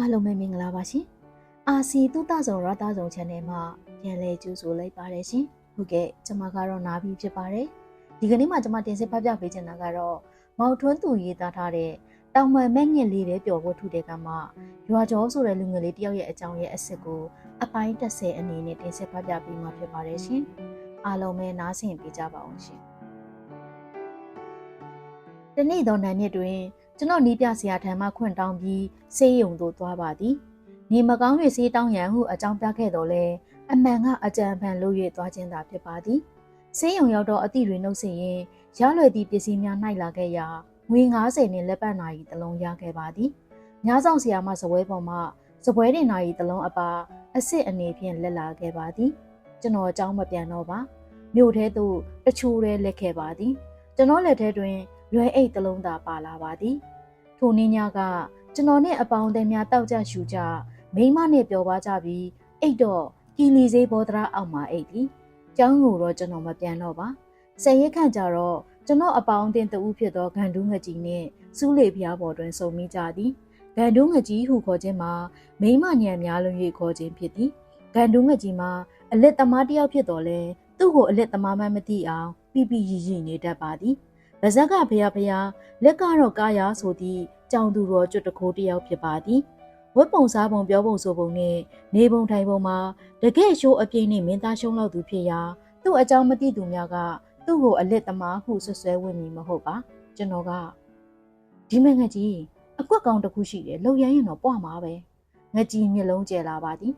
အားလုံးပဲမင်္ဂလာပါရှင်အာစီတုတဆောင်ရတာဆောင် channel မှာပြန်လည်ကြိုဆိုလိုက်ပါတယ်ရှင်ဟုတ်ကဲ့ကျွန်မကတော့နာပြီးဖြစ်ပါတယ်ဒီကနေ့မှကျွန်မတင်ဆက်ဖတ်ပြပေးချင်တာကတော့မောင်ထွန်းသူရေးသားထားတဲ့တောင်မှန်မဲ့ညက်လေးတဲ့ပျော်ဖို့ထူတဲ့ကမှရွာကျော်ဆိုတဲ့လူငယ်လေးတယောက်ရဲ့အကြောင်းရဲ့အစ်စ်ကိုအပိုင်း30အနေနဲ့တင်ဆက်ဖတ်ပြပေးမှာဖြစ်ပါတယ်ရှင်အားလုံးပဲနားဆင်ပေးကြပါအောင်ရှင်ဒီနေ့တော့နိုင်မြစ်တွင် ကျွန်တော်နီးပြဆရာထံမှခွင့်တောင်းပြီးဆေးရုံသို့သွားပါသည်။နေမကောင်း၍ဆေးတောင်းရန်ဟုအကြောင်းပြခဲ့တော်လဲအမှန်ကအကြံဖန်လို့၍သွားခြင်းသာဖြစ်ပါသည်။ဆေးရုံရောက်တော့အသည့်တွေနှုတ်ဆက်ရင်ရလွယ်သည့်ပစ္စည်းများ၌လာခဲ့ရာငွေ90နှင့်လက်ပတ်နာရီတစ်လုံးရခဲ့ပါသည်။ညဆောင်ဆရာမစပွဲပေါ်မှစပွဲတင်နာရီတစ်လုံးအပါအစ်စ်အနေဖြင့်လက်လာခဲ့ပါသည်။ကျွန်တော်အကြောင်းမပြန်တော့ပါ။မြို့ထဲသို့တချို့ရဲလက်ခဲ့ပါသည်။ကျွန်တော်လက်ထဲတွင်လွယ်အိတ်တစ်လုံးသာပါလာပါသည် ထိုနေ့ညကကျွန်တော်နဲ့အပေါင်းအသင်းများတောက်ကြရှူကြမိမနဲ့ပျော်ပါကြပြီးအိတ်တော့ကီလီစေးဘောဒရာအောက်မှာအိတ်သည်ကျောင်းကိုတော့ကျွန်တော်မပြန်တော့ပါဆယ်ရက်ခန့်ကြာတော့ကျွန်တော်အပေါင်းအသင်းတဦးဖြစ်သောဂန်ဒူးငကြီးနဲ့စူးလေဖျားပေါ်တွင်ဆုံမိကြသည်ဂန်ဒူးငကြီးဟုခေါ်ခြင်းမှာမိမညံများလုံး၍ခေါ်ခြင်းဖြစ်သည်ဂန်ဒူးငကြီးမှာအလက်သမားတစ်ယောက်ဖြစ်တော်လဲသူ့ကိုအလက်သမားမှမသိအောင်ပြပြရည်ရည်နေတတ်ပါသည် ဗဇက်ကဖျားဖျားလက်ကတော့ကာယာဆိုသည့်ကြောင်သူတော်ကျွတ်တခိုးတယောက်ဖြစ်ပါသည်ဝတ်ပုံစားပုံပြောပုံဆိုပုံနဲ့နေပုံထိုင်ပုံမှာတကယ့်ရှိုးအပြိနဲ့မင်းသားရှုံးလောက်သူဖြစ်ရာသူ့အကြောင်းမသိသူများကသူ့ကိုအလက်သမားဟုဆွဆွဲဝင်မည်မဟုတ်ပါကျွန်တော်ကဒီမဲ့ငကြီးအကွက်ကောင်တစ်ခုရှိတယ်လှုပ်ရရင်တော့ပွားမှာပဲငကြီးမျက်လုံးကျဲလာပါသည်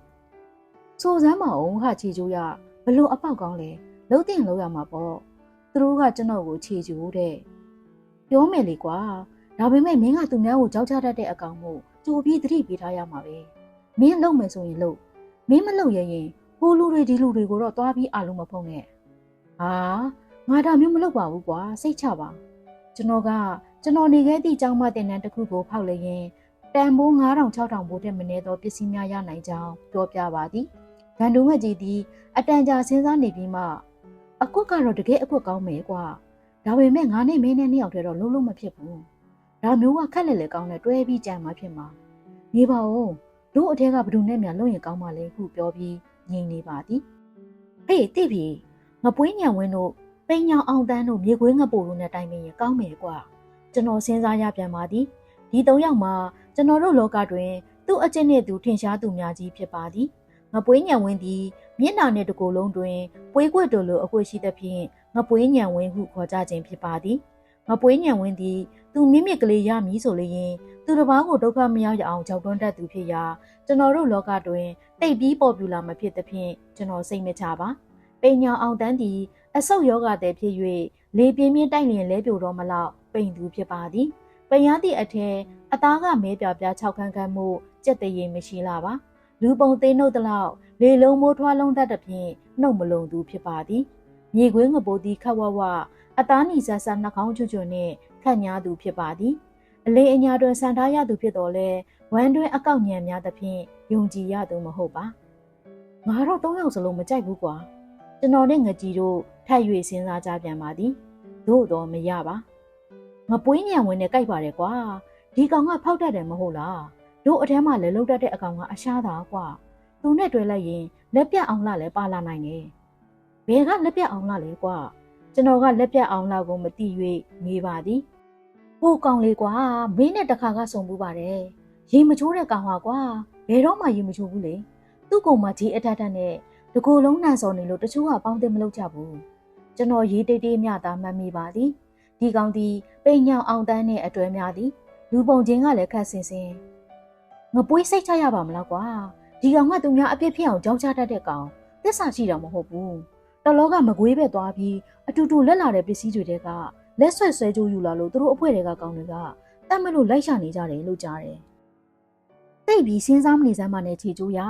ဆိုစမ်းမအောင်ဟာခြေကျိုးရဘလို့အပေါက်ကောင်းလဲလှုပ်တင်လှုပ်ရမှာပေါ့ သူတို့ကကျွန်တော်ကိုခြေကျိုးတဲ့ပြောမယ်လေကွာဒါပေမဲ့မင်းကသူများကိုကြောက်ကြတတ်တဲ့အကောင်မို့ကြိုပြီးသတိပေးထားရမှာပဲမင်းလုံမယ်ဆိုရင်လုံမင်းမလုံရရင်ဟိုလူတွေဒီလူတွေကိုတော့သွားပြီးအားလုံးမဖုံးနဲ့ဟာငါဒါမျိုးမလုပ်ပါဘူးကွာစိတ်ချပါကျွန်တော်ကကျွန်တော်နေခဲ့သည့်ကျောင်းမတင်တန်းတစ်ခုကိုဖောက်လိုက်ရင်တန်ဖိုး9000 6000ဘိုးတဲ့မနေသောပစ္စည်းများရနိုင်ကြောင်းပြောပြပါသည်ဂန်ဒုံငှက်ကြီးသည်အတန်ကြာစဉ်းစားနေပြီးမှ အကွက်ကတော့တကယ်အကွက်ကောင်းမယ်ကွာဒါပေမဲ့ငါနဲ့မင်းနဲ့နှစ်ယောက်တည်းတော့လုံးလုံးမဖြစ်ဘူးဒါမျိုးကခက်လက်လက်ကောင်းနဲ့တွဲပြီးကြံမှာဖြစ်မှာနေပါဦးတို့အထက်ကဘဒုနဲ့များလုံရင်ကောင်းပါလေဟုပြောပြီးငြိမ်နေပါသည်ဟေးတိပြီငပွေးညံဝင်းတို့ပိန်ညောင်အောင်တန်းတို့မြေခွေးငပို့တို့နဲ့တိုင်ပင်ရင်ကောင်းမယ်ကွာကျွန်တော်စဉ်းစားရပြန်ပါသည်ဒီသုံးယောက်မှာကျွန်တော်တို့လောကတွင်သူ့အကျင့်နှင့်သူထင်ရှားသူများကြီးဖြစ်ပါသည်ငပွေးညံဝင်းသည် မျက်နာနှင့်တကိုယ်လုံးတွင်ပွေးကွက်တို့လိုအကွက်ရှိသဖြင့်ငပွေးညံဝင်းဟုခေါ်ကြခြင်းဖြစ်ပါသည်ငပွေးညံဝင်းသည်သူမြင့်မြင့်ကလေးရမည်ဆိုလျင်သူတစ်ပါးကိုဒုက္ခမရောက်ရအောင်ကြောက်တွန်းတတ်သူဖြစ်ရာကျွန်တော်တို့လောကတွင်တိတ်ပြီးပေါ်ပြူလာမဖြစ်သဖြင့်ကျွန်တော်စိတ်မချပါပိန်ညာအောင်တန်းသည်အဆုတ်ယောဂတဲ့ဖြစ်၍လေပြင်းပြင်းတိုက်လျင်လဲပြိုတော့မလောက်ပိန်သူဖြစ်ပါသည်ပိန်ရသည့်အထက်အသားကမဲပြပြ6ခန်းခန်းမှုကြက်တရေမရှိလာပါ လူပုံသေးနှုတ်တလောက်လေလုံးမိုးထွားလုံးတတ်တဲ့ဖြင့်နှုတ်မလုံသူဖြစ်ပါသည်မြေခွေးငပိုးသည်ခတ်ဝဝအသားနီဆဆနှာခေါင်းချွတ်ချွတ်နှင့်ခန့်ညားသူဖြစ်ပါသည်အလေးအညာတွင်ဆန်ထားရသူဖြစ်တော်လဲဝမ်းတွင်အကောက်ညံများသဖြင့်ယုံကြည်ရသူမဟုတ်ပါငါတော့သုံးယောက်စလုံးမကြိုက်ဘူးကွာကျွန်တော်နဲ့ငကြီးတို့ထပ်၍စဉ်းစားကြပြန်ပါသည်သို့တော့မရပါငပွေးညံဝင်နဲ့ကြိုက်ပါတယ်ကွာဒီကောင်ကဖောက်တတ်တယ်မဟုတ်လား တို့အထမ်းမှလည်းလှုပ်တတ်တဲ့အကောင်ကအရှားသာကွာသူနဲ့တွေ့လိုက်ရင်လက်ပြတ်အောင်လာလဲပါလာနိုင်တယ်ဘယ်ကလက်ပြတ်အောင်လာလဲကွာကျွန်တော်ကလက်ပြတ်အောင်လာကိုမသိ၍နေပါသည်ဟိုကောင်လေးကွာမင်းနဲ့တခါကဆုံမှုပါတယ်ရေမချိုးတဲ့ကောင်ဟာကွာဘယ်တော့မှရေမချိုးဘူးလေသူ့ကောင်မကြီးအထက်ထက်နဲ့တကူလုံးနန်စော်နေလို့တချို့ကပေါင်းတင်မလုပ်ကြဘူးကျွန်တော်ရေးတိတ်တိတ်မြတာမှတ်မိပါသည်ဒီကောင်ဒီပိန်ညောင်အောင်တန်းနဲ့အတွဲများသည်လူပုံချင်းကလည်းခတ်ဆင်ဆင် ငပွေးစိတ်ချရပါမလားကွာဒီကောင်ကသူများအပြစ်ဖြစ်အောင်ကြောက်ကြတတ်တဲ့ကောင်သစ္စာရှိတာမဟုတ်ဘူးတလောကမကွေးပဲသွားပြီးအတူတူလက်လာတဲ့ပစ္စည်းတွေတဲကလက်ဆွဲဆွဲကြိုးယူလာလို့သူတို့အဖွဲ့တွေကကောင်းတွေကတတ်မလို့လိုက်ရှာနေကြတယ်လို့ကြားတယ်။တိတ်ပြီးစဉ်းစားမနေစမ်းမနဲ့ခြေကျိုးရ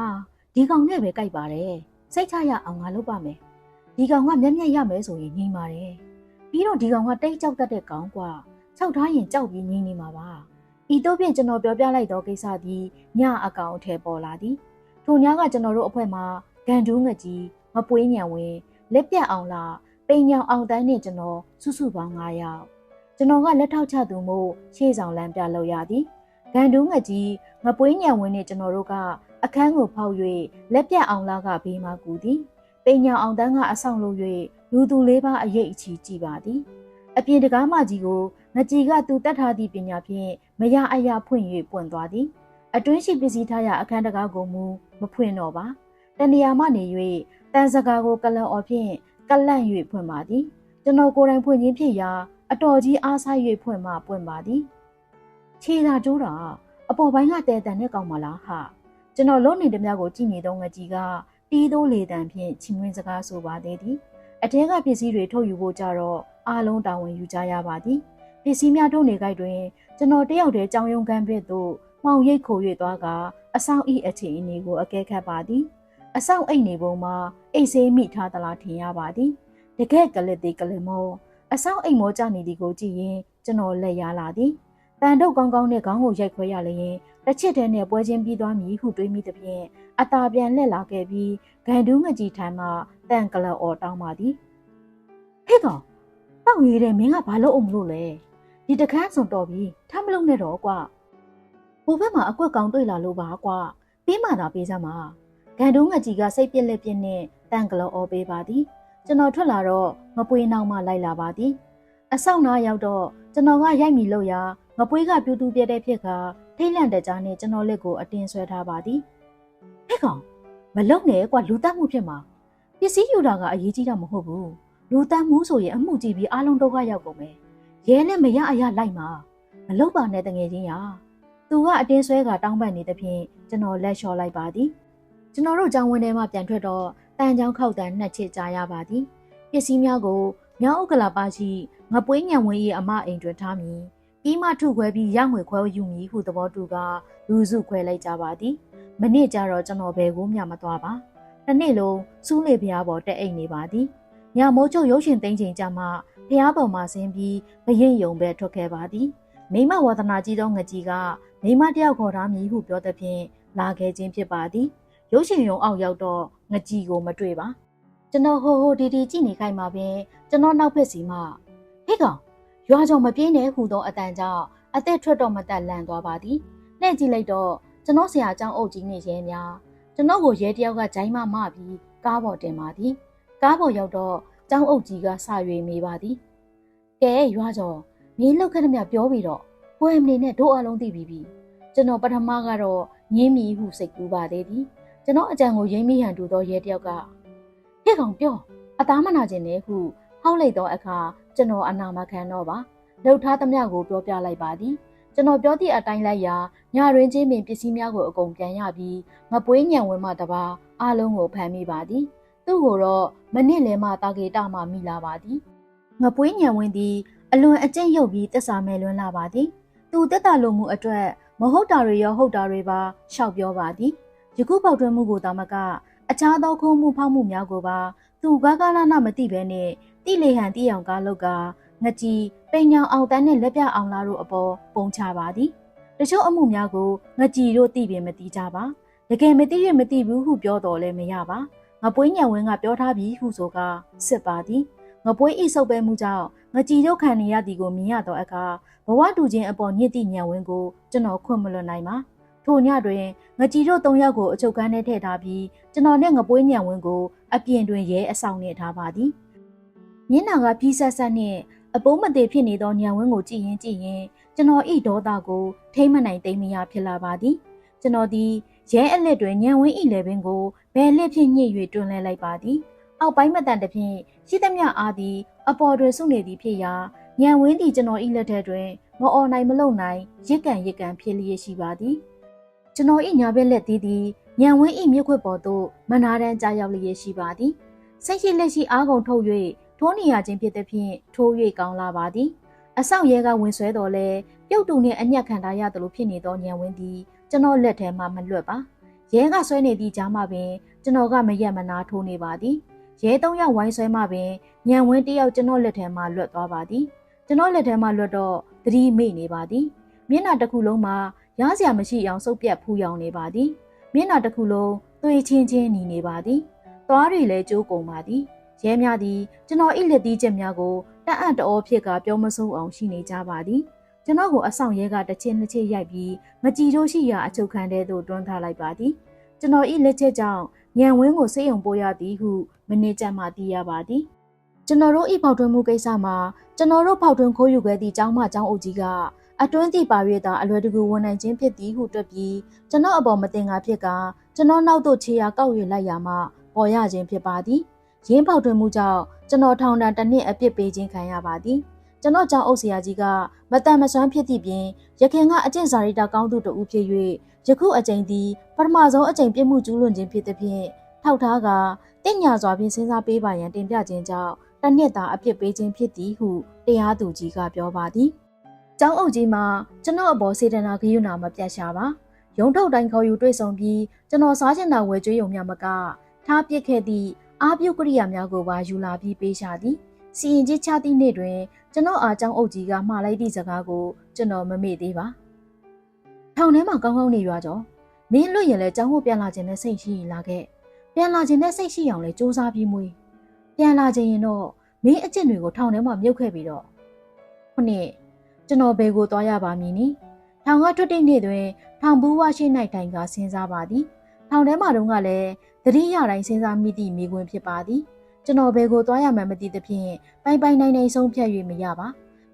ဒီကောင်နဲ့ပဲကြိုက်ပါတယ်။စိတ်ချရအောင်ငါလုပ်ပါမယ်။ဒီကောင်ကမျက်မျက်ရမယ်ဆိုရင်ငြိမ်ပါတယ်။ပြီးတော့ဒီကောင်ကတိတ်ကြောက်တတ်တဲ့ကောင်ကွာ။၆ထားရင်ကြောက်ပြီးငြိမ်နေမှာပါ။ ဤတို့ဖြင့်ကျွန်တော်ပြောပြလိုက်တော့ကိစ္စဒီညအကောင်အထည်ပေါ်လာသည်။ထိုညကကျွန်တော်တို့အဖွဲ့မှာဂန်ဒူးငကြီးမပွေးညံဝင်လက်ပြတ်အောင်လားပိန်ညောင်အောင်တိုင်းနဲ့ကျွန်တော်စုစုပေါင်း9ယောက်ကျွန်တော်ကလက်ထောက်ချသူမို့ရှေ့ဆောင်လမ်းပြလောက်ရသည်ဂန်ဒူးငကြီးငပွေးညံဝင်းနဲ့ကျွန်တော်တို့ကအခန်းကိုဖောက်၍လက်ပြတ်အောင်လာကဘေးမှကူသည်ပိညာအောင်တန်းကအဆောင်လို့၍လူသူလေးပါအရေးအချီကြည့်ပါသည်အပြင်တကားမကြီးကို ငကြည်ကသူတတ်ထားသည့်ပညာဖြင့်မရအရာဖွင့်၍ပွင့်သွားသည်အတွင်းရှိပစ္စည်းထားရာအခန်းတကားကိုမူမဖွင့်တော့ပါတနေရာမှနေ၍တန်စကားကိုကလန်အော်ဖြင့်ကလန့်၍ဖွင့်ပါသည်ကျွန်တော်ကိုယ်တိုင်ဖွင့်ခြင်းဖြစ်ရာအတော်ကြီးအားဆိုင်၍ဖွင့်မှပွင့်ပါသည်ခြေသာကျိုးတာအပေါ်ပိုင်းကတဲတန်နဲ့ကောင်းပါလားဟာကျွန်တော်လုံးနေတဲ့မြကိုကြည့်နေတော့ငကြီးကတီးတိုးလေတံဖြင့်ချင်းဝင်စကားဆိုပါသေးသည်အထက်ကပစ္စည်းတွေထုတ်ယူဖို့ကြတော့အားလုံးတာဝန်ယူကြရပါသည် ပစ္စည်းများထုတ်နေကြတွင်ကျွန်တော်တယောက်တည်းကြောင်ယုံကန်းပြစ်သို့မှောင်ရိပ်ခို၍သွားကအဆောင်ဤအခြေအနေကိုအကဲခတ်ပါသည်အဆောင်အိတ်နေပုံမှာအိတ်ဆေးမိထားသလားထင်ရပါသည်တကက်ကလေးသေးကလေးမောအဆောင်အိမ်မောကြနေသည်ကိုကြည့်ရင်ကျွန်တော်လက်ရလာသည်တန်တော့ကောင်းကောင်းနဲ့ခေါင်းကိုရိုက်ခွဲရလျင်တစ်ချစ်တဲ့နဲ့ပွဲချင်းပြီးသွားမည်ဟုတွေးမိသည်ဖြင့်အตาပြန်လက်လာခဲ့ပြီးဂန်ဒူးငကြီးထမ်းမှတန်ကလအော်တောင်းပါသည်ဟဲ့ကောင်တောက်ရည်တဲ့မင်းကဘာလို့အောင်မလို့လဲ ဒီတခန်းစုံတော်ပြီထမ်းမလုံးနဲ့တော့ကွာဘိုးဘက်မှာအကွက်ကောင်တွေ့လာလို့ပါကွာပြီးမှသာပေးစမ်းပါဂန်ဒူးငကြီးကစိတ်ပြက်လက်ပြက်နဲ့တန်ကလအော်ပေးပါသည်ကျွန်တော်ထွက်လာတော့ငပွေးနောက်မှလိုက်လာပါသည်အဆောက်နားရောက်တော့ကျွန်တော်ကရိုက်မိလို့ရာငပွေးကပြူတူပြတဲ့ဖြစ်ကထိတ်လန့်တဲ့ကြားနဲ့ကျွန်တော်လက်ကိုအတင်းဆွဲထားပါသည်ဟဲ့ကောင်မလုံနဲ့ကွာလူတက်မှုဖြစ်မှာပစ္စည်းယူတာကအရေးကြီးတာမဟုတ်ဘူးလူတက်မှုဆိုရင်အမှုကြည့်ပြီးအားလုံးဒုက္ခရောက်ကုန်မယ် ရဲနဲ့မရအရလိုက်မှာမလုံပါနဲ့တငယ်ချင်းရာသူကအတင်းဆွဲကတောင်းပန်နေသဖြင့်ကျွန်တော်လက်လျှော်လိုက်ပါသည်ကျွန်တော်တို့ကြောင်ဝင်ထဲမှပြန်ထွက်တော့တန်ချောင်းခောက်တန်နှက်ချစ်ကြရပါသည်ပစ္စည်းများကိုမြောက်ဥက္ကလာပါရှိငပွေးညံဝင်း၏အမအိမ်တွင်ထားမည်ပြီးမှထုခွဲပြီးရငွေခွဲယူမည်ဟုသဘောတူကလူစုခွဲလိုက်ကြပါသည်မနေ့ကျတော့ကျွန်တော်ဘယ်ကိုမှမသွားပါတစ်နေ့လုံးစူးလေဖျားပေါ်တက်အိတ်နေပါသည်ညမိုးချုပ်ရုပ်ရှင်သိမ်းချိန်ကျမှ ဖျားပေါ်မှာဆင်းပြီးဘရင်ယုံပဲထွက်ခဲ့ပါသည်မိမဝါသနာကြီးသောငကြီးကမိမတယောက်ခေါ်ထားမည်ဟုပြောသဖြင့်လာခဲ့ခြင်းဖြစ်ပါသည်ရုပ်ရှင်ရုံအောက်ရောက်တော့ငကြီးကိုမတွေ့ပါကျွန်တော်ဟိုဟိုဒီဒီကြည့်နေခိုင်းမှာပင်ကျွန်တော်နောက်ဖက်စီမှဟေ့ကောင်ရွာကြောင်မပြေးနဲ့ဟူသောအတန်ကြောင့်အသက်ထွက်တော့မတက်လန့်သွားပါသည်လှည့်ကြည့်လိုက်တော့ကျွန်တော်ဆရာကျောင်းအုပ်ကြီးနဲ့ရဲများကျွန်တော်ကိုရဲတယောက်ကဂျိုင်းမမပြီးကားပေါ်တင်ပါသည်ကားပေါ်ရောက်တော့ ကျောင်းအုပ်ကြီးကစရွေမေးပါသည်ကဲရွာကြောင်မင်းလောက်ခက်သမျှပြောပြီးတော့ပွဲမနေနဲ့တို့အလုံးသိပြီးပြီကျွန်တော်ပထမကတော့ငင်းမိဟုစိတ်ကူးပါသေးသည်ကျွန်တော်အကြံကိုရင်းမိဟန်တူသောရဲတယောက်ကဟဲ့ကောင်ပြောအသားမနာခြင်းနဲ့ဟုဟောက်လိုက်သောအခါကျွန်တော်အနာမခံတော့ပါလှုပ်ထားသမျှကိုပြောပြလိုက်ပါသည်ကျွန်တော်ပြောသည့်အတိုင်းလိုက်ရာညရင်းချင်းပင်ပစ္စည်းများကိုအကုန်ပြန်ရပြီးမပွေးညံဝင်မှတပါအားလုံးကိုဖမ်းမိပါသည် သူ့ကိုတော့မနစ်လဲမှတာဂေတာမှမိလာပါသည်ငပွေးညံဝင်သည်အလွန်အကျင့်ရုပ်ပြီးတက်စာမဲလွန်းလာပါသည်သူတက်တာလိုမှုအတွက်မဟုတ်တာတွေရောဟုတ်တာတွေပါရှောက်ပြောပါသည်ယခုပေါက်တွင်းမှုကိုတာမကအခြားသောခုံးမှုဖောက်မှုများကိုပါသူကားကားလာနာမသိဘဲနဲ့တိလေဟန်တိအောင်ကားလောက်ကငကြီးပိန်ညောင်အောင်တန်းနဲ့လက်ပြအောင်လာတို့အပေါ်ပုံချပါသည်တချို့အမှုများကိုငကြီးတို့သိပင်မသိကြပါတကယ်မသိရမသိဘူးဟုပြောတော်လဲမရပါ ငပွေးညံဝင်းကပြောထားပြီးဟုဆိုကစစ်ပါသည်ငပွေးအိဆုပ်ပဲမှုကြောင့်ငကြီးတို့ခံနေရသည်ကိုမြင်ရတော့အခါဘဝတူခြင်းအပေါ်ညစ်တိညံဝင်းကိုကျွန်တော်ခွင့်မလွတ်နိုင်ပါထိုညတွင်ငကြီးတို့၃ယောက်ကိုအချုပ်ကန်းထဲထည့်ထားပြီးကျွန်တော်နဲ့ငပွေးညံဝင်းကိုအပြင်တွင်ရဲအဆောင်နဲ့ထားပါသည်မျက်နှာကပြီးဆက်ဆက်နဲ့အပိုးမသေးဖြစ်နေသောညံဝင်းကိုကြည့်ရင်ကြည့်ရင်ကျွန်တော်ဤဒေါသကိုထိမ့်မနိုင်သိမ့်မရဖြစ်လာပါသည်ကျွန်တော်ဒီ ရဲအလက်တွင်ညံဝင်းဤလေပင်ကိုဘယ်လက်ဖြင့်ညှိ၍တွင်လဲလိုက်ပါသည်အောက်ပိုင်းမတန်တဖြင့်ရှိသမျှအားသည်အပေါ်တွင်စုနေသည်ဖြစ်ရာညံဝင်းသည်ကျွန်တော်ဤလက်ထက်တွင်မအော်နိုင်မလုံနိုင်ရစ်ကန်ရစ်ကန်ဖြစ်လျက်ရှိပါသည်ကျွန်တော်ဤညာဘက်လက်သည်သည်ညံဝင်းဤမြုပ်ခွက်ပေါ်သို့မနာတန်းကြားရောက်လျက်ရှိပါသည်စိတ်ရှိလက်ရှိအားကုန်ထုတ်၍ထိုးနေရခြင်းဖြစ်သည်ဖြင့်ထိုး၍ကောင်းလာပါသည်အဆောက်ရဲကဝင်ဆွဲတော်လဲပြုတ်တူနှင့်အညက်ခံထားရသလိုဖြစ်နေသောညံဝင်းသည် ကျွန်တော်လက်ထဲမှမလွတ်ပါရဲကဆွဲနေသည့်ကြားမှပင်ကျွန်တော်ကမရက်မနာထိုးနေပါသည်ရဲသုံးယောက်ဝိုင်းဆွဲမှပင်ညံဝင်းတယောက်ကျွန်တော်လက်ထဲမှလွတ်သွားပါသည်ကျွန်တော်လက်ထဲမှလွတ်တော့သတိမေ့နေပါသည်မျက်နှာတစ်ခုလုံးမှာရစရာမရှိအောင်စုပ်ပြတ်ဖူးယောင်နေပါသည်မျက်နှာတစ်ခုလုံးသွေးချင်းချင်းหนีနေပါသည်သွားတွေလည်းကျိုးကုန်ပါသည်ရဲများသည်ကျွန်တော်ဤလက်သီးချက်များကိုတအံ့တအောဖြစ်ကပြောမဆုံးအောင်ရှိနေကြပါသည် ကျွန်တော်ကိုအဆောင်ရဲကတစ်ချင်းနှစ်ချင်းရိုက်ပြီးမကြည်တို့ရှိရာအချုပ်ခန်းထဲသို့တွန်းထားလိုက်ပါသည်ကျွန်တော်ဤလက်ချက်ကြောင့်ညံဝင်းကိုစေယုံပို့ရသည်ဟုမနေ့ကျမှသိရပါသည်ကျွန်တော်တို့ဤပေါထွန်းမှုကိစ္စမှာကျွန်တော်တို့ပေါထွန်းခိုးယူခဲ့သည့်ចောင်းမចောင်းအုပ်ကြီးကအတွင်းသည့်ပါ၍သာအလွယ်တကူဝန်နိုင်ခြင်းဖြစ်သည်ဟုတွက်ပြီးကျွန်တော်အပေါ်မတင်ကားဖြစ်ကကျွန်တော်နောက်သို့ခြေရာကောက်ယူလိုက်ရမှပေါ်ရခြင်းဖြစ်ပါသည်ရင်းပေါထွန်းမှုကြောင့်ကျွန်တော်ထောင်ဒဏ်တစ်နှစ်အပြစ်ပေးခြင်းခံရပါသည် ကျွန်တော်ကြောင့်အုပ်ဆရာကြီးကမတန်မဆွမ်းဖြစ်သည့်ပြင်ရခင်ကအကျင့်စာရိတ္တကောင်းသူတူဖြစ်၍ယခုအကြိမ်သည်ပထမဆုံးအကြိမ်ပြစ်မှုကျူးလွန်ခြင်းဖြစ်သဖြင့်ထောက်ထားကတင့်ညာစွာဖြင့်စဉ်းစားပေးပါရန်တင်ပြခြင်းကြောင့်တစ်နှစ်သာအပြစ်ပေးခြင်းဖြစ်သည်ဟုတရားသူကြီးကပြောပါသည်။ကျောင်းအုပ်ကြီးမှာကျွန်တော်အပေါ်စေတနာဂရုဏာမပြတ်ရှာပါ။ရုံထုတ်တိုင်းခေါ်ယူတွေ့ဆုံပြီးကျွန်တော်စားချင်တာဝယ်ကြွေးုံမျှမကထားပစ်ခဲ့သည့်အာပြုတ်ကရိယာများကိုပါယူလာပြီးပေးရှာသည်။ စီရင်ကြီးချသည့်နေ့တွင်ကျွန်တော်အားကျောင်းအုပ်ကြီးကမှားလိုက်သည့်စကားကိုကျွန်တော်မမေ့သေးပါ။ထောင်ထဲမှာကောင်းကောင်းနေရွာကြောမင်းလွတ်ရင်လည်းကျောင်းကိုပြန်လာခြင်းနဲ့စိတ်ရှိရင်လာခဲ့။ပြန်လာခြင်းနဲ့စိတ်ရှိအောင်လဲစူးစမ်းပြီးမွေး။ပြန်လာခြင်းရင်တော့မင်းအကျင့်တွေကိုထောင်ထဲမှာမြုပ်ခဲ့ပြီးတော့ခုနှစ်ကျွန်တော်ဘယ်ကိုသွားရပါမည်နိထောင်ကထွက်တဲ့နေ့တွင်ထောင်ဘူးဝရှိ၌တိုင်ကစဉ်းစားပါသည်ထောင်ထဲမှာတုန်းကလည်းတတိယတိုင်းစဉ်းစားမိသည့်မိကွင်းဖြစ်ပါသည် ကျွန်တော်ဘယ်ကိုသွားရမှန်းမသိသဖြင့်ပိုင်ပိုင်နိုင်နိုင်ဆုံးဖြတ်၍မရပါ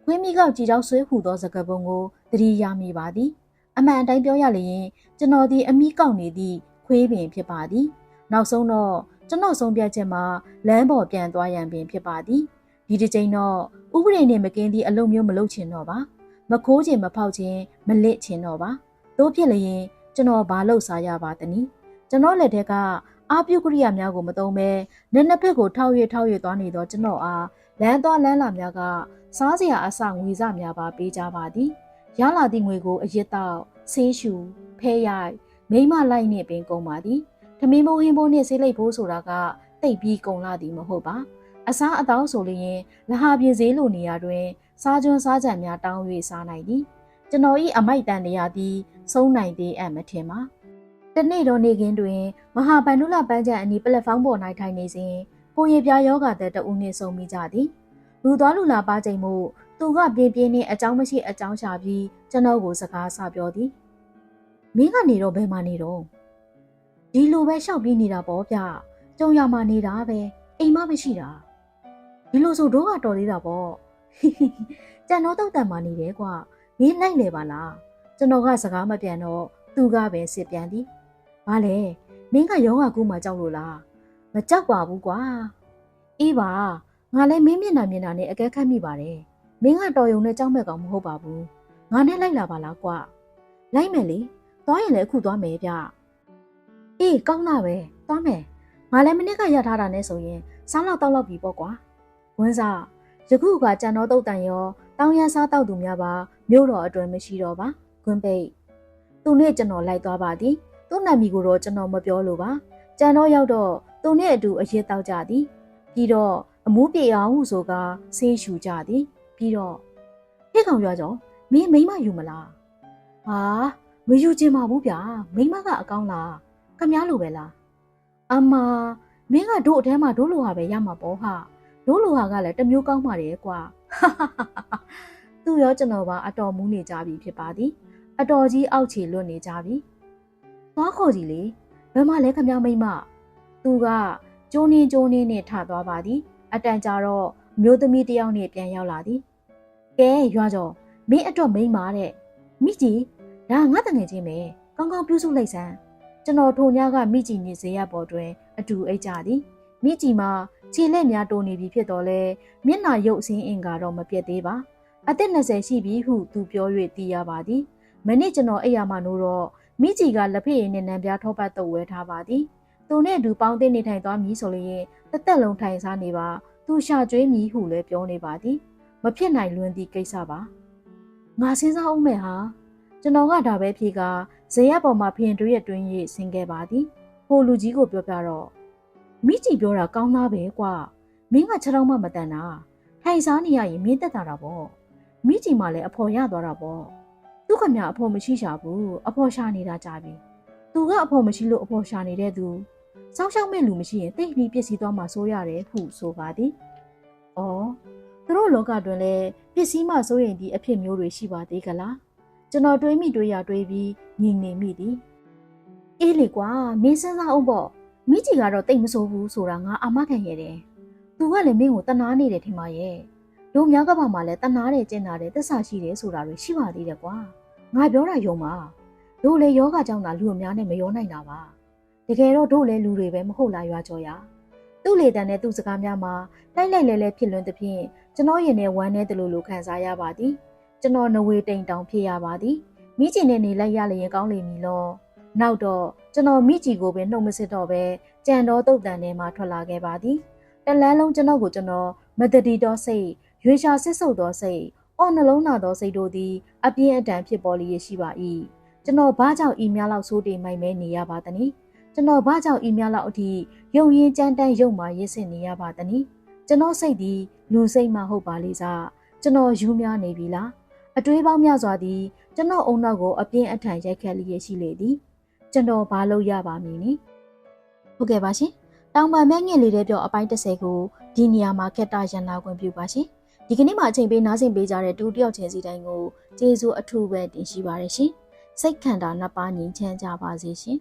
ခွင်းမိကောက်ကြည်ကြောက်ဆွဲဟူသောစကားပုံကိုတတိယမိပါသည်အမှန်အတိုင်းပြောရလျင်ကျွန်တော်ဒီအမိကောက်နေသည့်ခွေးပင်ဖြစ်ပါသည်နောက်ဆုံးတော့ကျွန်တော်ဆုံးဖြတ်ချက်မှာလမ်းပေါ်ပြန်သွားရန်ပင်ဖြစ်ပါသည်ဒီတစ်ချိန်တော့ဥပဒေနဲ့မကင်းသည့်အလုပ်မျိုးမလုပ်ချင်တော့ပါမခိုးချင်မဖောက်ချင်မလစ်ချင်တော့ပါတို့ဖြစ်လျင်ကျွန်တော်ဘာလုပ်စားရပါသနည်းကျွန်တော်လက်ထက်က အာပြုကရိယာများကိုမသုံးဘဲလက်နှစ်ဖက်ကိုထောက်ရထောက်ရသွားနေတော့ကျွန်တော်အားလမ်းသွားလမ်းလာများကစားစရာအစငွေစများပါပေးကြပါသည်ရလာသည့်ငွေကိုအရစ်တော့ဆေးရှူဖဲရိုက်မိမလိုက်နှင့်ပင်ကုန်ပါသည်ထမင်းမိုးဟင်းမိုးနှင့်ဆေးလိပ်ဖိုးဆိုတာကတိတ်ပြီးကုန်လာသည်မဟုတ်ပါအစားအသောက်ဆိုလျင်လဟာပြေဈေးလိုနေရာတွင် စားကျွန်းစားကြံများတောင်း၍စားနိုင်သည်ကျွန်တော်၏အမိုက်တန်တရားသည်ဆုံးနိုင်သေးအပ်မထင်ပါ တနေ့တော့နေခင်းတွင်မဟာဗန္ဓုလပန်းချံအနီးပလက်ဖောင်းပေါ်၌ထိုင်နေစဉ်ကိုရပြားယောဂတဲ့တဦးနှင့်ဆုံမိကြသည်လူသွားလူလာပါချိန်မှုသူကပြင်းပြင်းနဲ့အကြောင်းမရှိအကြောင်းရှာပြီးကျွန်တော်ကိုစကားဆပြောသည်မင်းကနေတော့ဘယ်မှာနေတော့ဒီလိုပဲရှောက်ပြီးနေတာပေါ့ဗျကြုံရမှာနေတာပဲအိမ်မမရှိတာဒီလိုဆိုတော့ကတော်သေးတာပေါ့ကျန်တော့တောက်တန်မာနေတယ်ကွာမင်းလိုက်လေပါလားကျွန်တော်ကစကားမပြန်တော့သူကပဲစစ်ပြန်သည် ဘာလဲမင်းကယောဂကူးမှကြောက်လို့လားမကြောက်ပါဘူးကွာအေးပါငါလည်းမင်းမျက်နှာမျက်နှာနဲ့အကဲခတ်မိပါတယ်မင်းကတော်ယုံနဲ့ကြောက်မဲ့ကောင်မဟုတ်ပါဘူးငါနဲ့လိုက်လာပါလားကွာလိုက်မယ်လေသွားရင်လည်းအခုသွားမယ်ဗျအေးကောင်းတာပဲသွားမယ်ငါလည်းမနစ်ကရထားတာနဲ့ဆိုရင်စားလောက်တောက်လောက်ပြီပေါ့ကွာဝင်းစားယခုကကြံတော်တုတ်တန်ရောတောင်းရန်စားတောက်သူများပါမြို့တော်အတွင်မရှိတော့ပါခွန်းပိတ်သူနဲ့ကျွန်တော်လိုက်သွားပါသည် သူ့နာမည်ကိုတော့ကျွန်တော်မပြောလို့ပါကြံတော်ရောက်တော့သူနဲ့အတူအရေးတောက်ကြသည်ပြီးတော့အမှုပြေအောင်ဟုဆိုကဆေးရှူကြသည်ပြီးတော့ဟဲ့ကောင်ပြောကြောမင်းမိမယူမလားဟာမယူချင်ပါဘူးဗျာမိမကအကောင်းလားခမားလိုပဲလားအမမင်းကတို့အထဲမှာတို့လိုဟာပဲရမှာပေါ့ဟာတို့လိုဟာကလည်းတမျိုးကောင်းပါတယ်ကွာသူရောကျွန်တော်ပါအတော်မူးနေကြပြီဖြစ်ပါသည် အတော်ကြီးအောက်ခြေလွတ်နေကြပြီ သွားခေါ်ကြည့်လေဘယ်မှလဲခမမိမသူကကျိုးနေကျိုးနေနဲ့ထသွားပါသည် အတန်ကြာတော့မျိုးသမီးတယောက်နဲ့ပြန်ရောက်လာသည်ကဲရွာကျော်မင်းအတွက်မိမတဲ့မိကြီးဒါငါတငယ်ချင်းပဲကောင်းကောင်းပြုစုလိုက်စမ်းကျွန်တော်ထိုညကမိကြီးနေစေရပေါ်တွင်အတူအိတ်ကြသည်မိကြီးမှာခြေလက်များတိုးနေပြီဖြစ်တော့လဲမျက်နာရုပ်အစင်းအင်ကတော့မပြတ်သေးပါအသက်20ရှိပြီဟုသူပြော၍သိရပါသည်မနေ့ကျွန်တော်အိယာမနိုးတော့ မိကြီးကလက်ဖက်ရည်နဲ့နံပြားထောပတ်တုပ်ဝဲထားပါသည်သူနဲ့အတူပေါင်းသိနေထိုင်သွားမည်ဆိုလျင်တစ်သက်လုံးထိုင်စားနေပါသူရှာကျွေးမည်ဟုလည်းပြောနေပါသည်မဖြစ်နိုင်လွန်းသည့်ကိစ္စပါငါစဉ်းစားအောင်မယ်ဟာကျွန်တော်ကဒါပဲဖြေကဇေယျပေါ်မှာဖင်တွေးရတွင်းရဆင်းခဲ့ပါသည်ဟိုလူကြီးကိုပြောပြတော့မိကြည့်ပြောတာကောင်းသားပဲကွာမင်းကခြေထောက်မှမတန်တာထိုင်စားနေရရင်မင်းတက်တာတော့ပေါ့မိကြည့်မှလည်းအဖော်ရသွားတာပေါ့ သူခမအဖော်မရှိရှာဘူးအဖော်ရှာနေတာကြပြီသူကအဖော်မရှိလို့အဖော်ရှာနေတဲ့သူစောင်းရှောက်မဲ့လူမရှိရင်တိတ်ပြီးပြစ်စီသွားမှဆိုးရတယ်ဟုဆိုပါသည်။အော်သူတို့လောကတွင်လည်းပစ္စည်းမှစိုးရင်ဒီအဖြစ်မျိုးတွေရှိပါသေးကလားကျွန်တော်တွေးမိတွေးရတွေးပြီးငြိမ်နေမိသည်အေးလေကွာမင်းစဉ်းစားအောင်ပေါ့မိကြီးကတော့တိတ်မဆိုးဘူးဆိုတာငါအာမခံရတယ်သူကလည်းမင်းကိုတနာနေတယ်ထင်ပါရဲ့တို့များကဘာမှလည်းတနာတယ်ကျင်တာတယ်တစ္ဆာရှိတယ်ဆိုတာတွေရှိပါသေးတယ်ကွာ ငါပြောတာယုံပါတို့လည်းယောဂကြောင့်သာလူအများနဲ့မရောနိုင်တာပါတကယ်တော့တို့လည်းလူတွေပဲမဟုတ်လားရွာကျော်ရသူ့လေတံနဲ့သူ့စကားများမှာလိုက်လိုက်လဲလဲဖြစ်လွန်းသဖြင့်ကျွန်တော်ရင်ထဲဝမ်းနေတယ်လို့လို့ခံစားရပါသည်ကျွန်တော်နဝေတိန်တောင်ဖြစ်ရပါသည်မိကျင်နဲ့နေလိုက်ရလျင်ကောင်းလိမ့်မည်လောနောက်တော့ကျွန်တော်မိကြီးကိုပဲနှုတ်မစစ်တော့ပဲကြံတော်တုတ်တန်ထဲမှာထွက်လာခဲ့ပါသည်တလန်းလုံးကျွန်တော်ကိုကျွန်တော်မတတိတော်စိတ်ရွေရှာဆစ်ဆုပ်သောစိတ် အော်နှလုံးသားသောစိတ်တို့သည်အပြင်းအထန်ဖြစ်ပေါ်လျက်ရှိပါ၏ကျွန်တော်ဘာကြောင့်ဤများလောက်ဆိုးတေမိုင်မဲနေရပါသနည်းကျွန်တော်ဘာကြောင့်ဤများလောက်အထိယုံရင်ကြမ်းတမ်းယုံမှရစ်စင်နေရပါသနည်းကျွန်တော်စိတ်သည်လူစိတ်မှဟုတ်ပါလေစားကျွန်တော်ယူများနေပြီလားအတွေးပေါင်းများစွာသည်ကျွန်တော်အုံနောက်ကိုအပြင်းအထန်ရိုက်ခတ်လျက်ရှိလေသည်ကျွန်တော်ဘာလုပ်ရပါမည်နည်းဟုတ်ကဲ့ပါရှင်တောင်ပံမဲ့ငှက်လေးတဲ့ပြောအပိုင်း30ကိုဒီနေရာမှာခက်တာရန်နာခွင့်ပြုပါရှင် ဒီကနေ့မှအချိန်ပေးနားဆင်ပေးကြတဲ့ဒူတယောက်ချင်းစီတိုင်းကိုကျေးဇူးအထူးပဲတင်ရှိပါရရှင်စိတ်ခန္ဓာနှစ်ပါးငြိမ်းချမ်းကြပါစေရှင်